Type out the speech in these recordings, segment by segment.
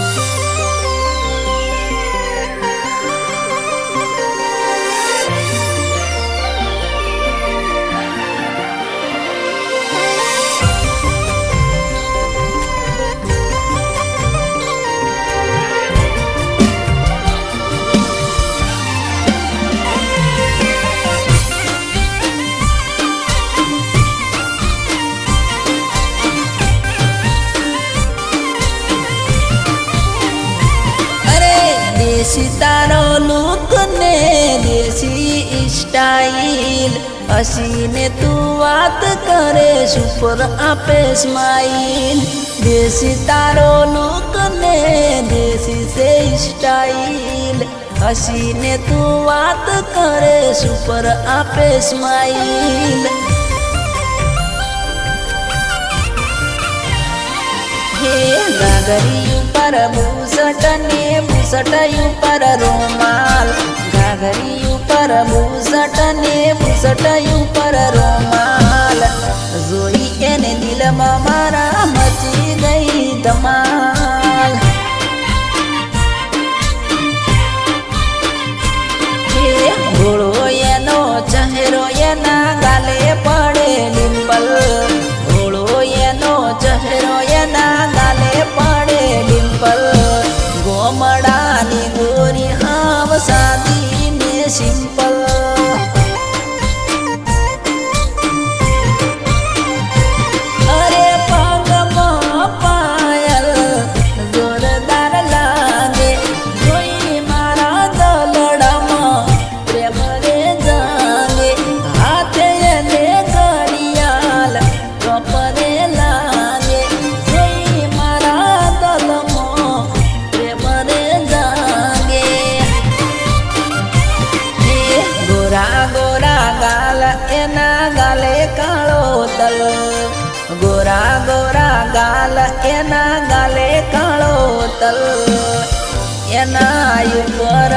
ん? सितारो look ने देसी style. हसीने तू बात करे, सुपर आपे स्माइल। देसी तारो लुक ने देसी से स्टाइल। हसीने तू बात करे, सुपर आपे स्माइल। છે ગાગરી ઉપર ભૂસટ ને ભૂસટ ઉપર રૂમાલ ગાગરી ઉપર ભૂસટ ને ભૂસટ ઉપર ગોમડાની ગોરી હાવ સાદી ને સિમ્પલ ગાલ એના ગાલે કાળો તલ. એના ઉપર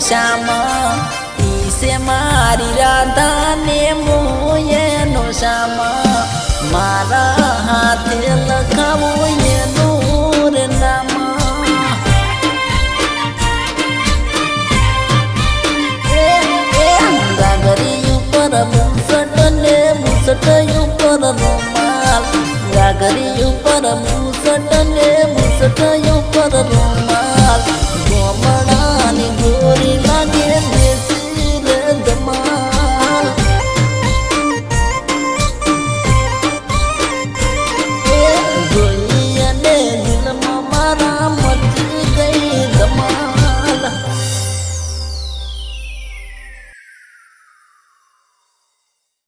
శ్యామా ఈసే మారి రాధానేమో ఏను శ్యామా. మారా హాతే లఖావో ఏను రే నామా గగరి ఉపర ముసటనే ముసట ఉపర రుమాల్ గగరి ఉపర ముసటనే ముసట ఉపర రుమాల్